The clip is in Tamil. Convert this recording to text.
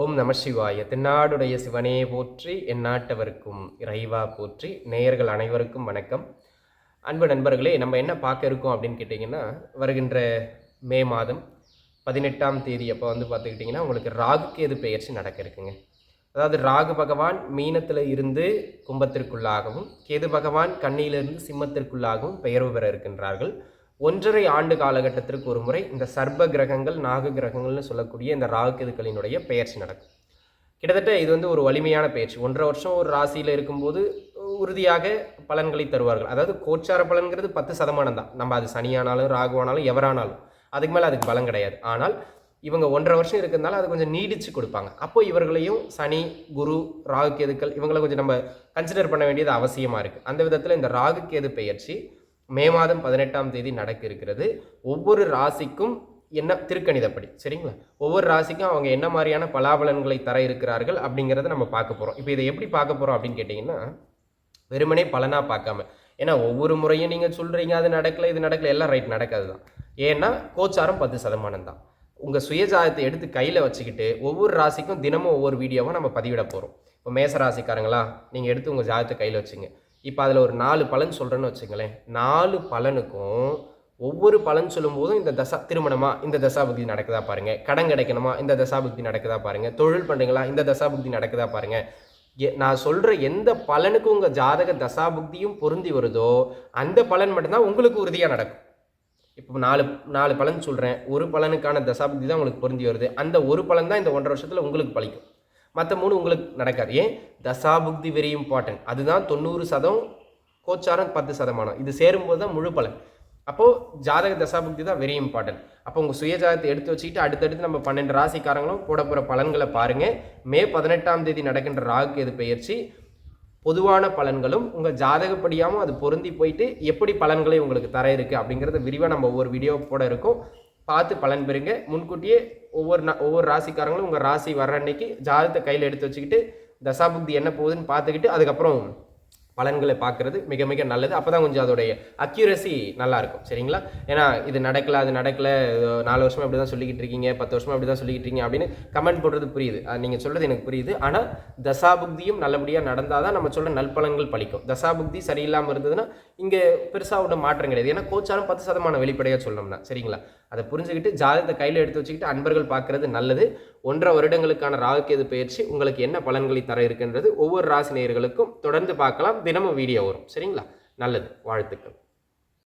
ஓம் நம சிவாய. தென்னாடுடைய சிவனே போற்றி எந்நாட்டவருக்கும் இறைவா போற்றி நேயர்கள் அனைவருக்கும் வணக்கம். அன்பு நண்பர்களே நம்ம என்ன பார்க்க இருக்கோம் அப்படின்னு கேட்டிங்கன்னா வருகின்ற மே மாதம் பதினெட்டாம் தேதி அப்போ வந்து பார்த்துக்கிட்டிங்கன்னா உங்களுக்கு ராகு கேது பெயர்ச்சி நடக்க இருக்குங்க. அதாவது ராகு பகவான் மீனத்தில் இருந்து கும்பத்திற்குள்ளாகவும் கேது பகவான் கண்ணியிலிருந்து சிம்மத்திற்குள்ளாகவும் பெயர்வு பெற இருக்கின்றார்கள். ஒன்றரை ஆண்டு காலகட்டத்திற்கு ஒரு முறை இந்த சர்ப கிரகங்கள் நாக கிரகங்கள்னு சொல்லக்கூடிய இந்த ராகு கேதுக்களினுடைய பெயர்ச்சி நடக்கும். கிட்டத்தட்ட இது வந்து ஒரு வலிமையான பயிற்சி ஒன்றரை வருஷம் ஒரு ராசியில் இருக்கும்போது உறுதியாக பலன்களை தருவார்கள். அதாவது கோச்சார பலன்கிறது பத்து சதமானம் தான். நம்ம அது சனியானாலும் ராகுவானாலும் எவரானாலும். அதுக்கு மேலே அதுக்கு பலம் கிடையாது. ஆனால் இவங்க ஒன்றரை வருஷம் இருக்கிறதுனால அது கொஞ்சம் நீடித்து கொடுப்பாங்க. அப்போ இவர்களையும் சனி குரு ராகு கேதுக்கள் இவங்களை கொஞ்சம் நம்ம கன்சிடர் பண்ண வேண்டியது அவசியமாக இருக்குது அந்த விதத்தில் இந்த ராகு கேது பெயர்ச்சி மே மாதம் பதினெட்டாம் தேதி நடக்க இருக்கிறது ஒவ்வொரு ராசிக்கும் என்ன திருக்கணிதப்படி சரிங்களா? ஒவ்வொரு ராசிக்கும் அவங்க என்ன மாதிரியான பலாபலன்களை தர இருக்கிறார்கள் அப்படிங்கிறத நம்ம பார்க்க போகிறோம் இப்போ இதை எப்படி பார்க்க போகிறோம் அப்படின்னு கேட்டிங்கன்னா வெறுமனே பலனாக பார்க்காம. ஏன்னா ஒவ்வொரு முறையும் நீங்கள் சொல்கிறீங்க அது நடக்கலை இது நடக்கல எல்லாம் ரைட் நடக்காது தான் ஏன்னா கோச்சாரம் பத்து சதமானம் தான். உங்கள் சுயஜாதத்தை எடுத்து கையில் வச்சுக்கிட்டு ஒவ்வொரு ராசிக்கும் தினமும் ஒவ்வொரு வீடியோவும் நம்ம பதிவிட போகிறோம் இப்போ மேச ராசிக்காரங்களா நீங்கள் எடுத்து உங்கள் ஜாதகத்தை கையில் வச்சுங்க. இப்போ அதில் ஒரு நாலு பலன் சொல்கிறேன்னு வச்சுங்களேன். நாலு பலனுக்கும் ஒவ்வொரு பலன் சொல்லும்போதும் இந்த தசா திருமணமா இந்த தசாபுக்தி நடக்குதா பாருங்கள் கடன் கிடைக்கணுமா இந்த தசாபுக்தி நடக்குதா பாருங்கள் தொழில் பண்ணுறீங்களா இந்த தசாபுக்தி நடக்குதா பாருங்கள் எ- நான் சொல்கிற எந்த பலனுக்கும் உங்கள் ஜாதக தசாபுக்தியும் பொருந்தி வருதோ அந்த பலன் மட்டும்தான் உங்களுக்கு உறுதியாக நடக்கும். இப்போ நாலு நாலு பலன் சொல்கிறேன் ஒரு பலனுக்கான தசாபுக்தி தான் உங்களுக்கு பொருந்தி வருது. அந்த ஒரு பலன் தான் இந்த ஒன்றரை வருஷத்தில் உங்களுக்கு பழிக்கும். மற்ற மூணு உங்களுக்கு நடக்காது. ஏன்? தசாபுக்தி வெரி இம்பார்ட்டன்ட் அதுதான் தொண்ணூறு சதம் கோச்சாரம் பத்து சதமானம். இது சேரும்போது தான் முழு பலன். அப்போது ஜாதக தசாபுக்தி தான் வெரி இம்பார்ட்டன்ட் அப்போ உங்கள் சுயஜாதத்தை எடுத்து வச்சுக்கிட்டு அடுத்தடுத்து நம்ம பன்னெண்டு ராசிக்காரங்களும் போட போகிற பலன்களை பாருங்கள் மே பதினெட்டாம் தேதி நடக்கின்ற ராகு எது பயிற்சி பொதுவான பலன்களும் உங்கள் ஜாதகப்படியாமல் அது பொருந்தி போயிட்டு எப்படி பலன்களை உங்களுக்கு தர இருக்குது அப்படிங்கிறத விரிவாக நம்ம ஒவ்வொரு வீடியோ போட இருக்கோம். பார்த்து பலன் பெறுங்க. முன்கூட்டியே ஒவ்வொரு நா ஒவ்வொரு ராசிக்காரங்களும் உங்கள் ராசி வர்ற அன்னைக்கு ஜாதகத்தை கையில் எடுத்து வச்சுக்கிட்டு தசாபுக்தி என்ன போகுதுன்னு பார்த்துக்கிட்டு அதுக்கப்புறம் பலன்களை பார்க்குறது மிக மிக நல்லது. அப்போ தான் கொஞ்சம் அதோடைய அக்யூரசி நல்லாயிருக்கும். சரிங்களா? ஏன்னா இது நடக்கலை அது நடக்கலை நாலு வருஷமாக இப்படி தான் சொல்லிக்கிட்டு இருக்கீங்க பத்து வருஷமாக இப்படி தான் சொல்லிக்கிட்டு இருக்கீங்க அப்படின்னு கமெண்ட் போடுறது புரியுது. நீங்கள் சொல்கிறது எனக்கு புரியுது. ஆனால் தசாபுக்தியும் நல்லபடியாக நடந்தால் தான் நம்ம சொல்ல நல்பலன்கள் பழிக்கும். தசாபுக்தி சரியில்லாமல் இருந்ததுன்னா இங்கே பெருசாக ஒன்றும் மாற்றம் கிடையாது. ஏன்னா கோச்சாரம் பத்து சதமான வெளிப்படையாக சொல்லணும்னா. சரிங்களா? அதை புரிஞ்சுக்கிட்டு ஜாதகத்தை கையில் எடுத்து வச்சுக்கிட்டு அன்பர்கள் பார்க்குறது நல்லது. ஒன்றரை வருடங்களுக்கான ராகுகேது பயிற்சி உங்களுக்கு என்ன பலன்களை தர இருக்கின்றது? ஒவ்வொரு ராசி நேயர்களுக்கும் தொடர்ந்து பார்க்கலாம். தினமும் வீடியோ வரும். சரிங்களா? நல்லது. வாழ்த்துக்கள்.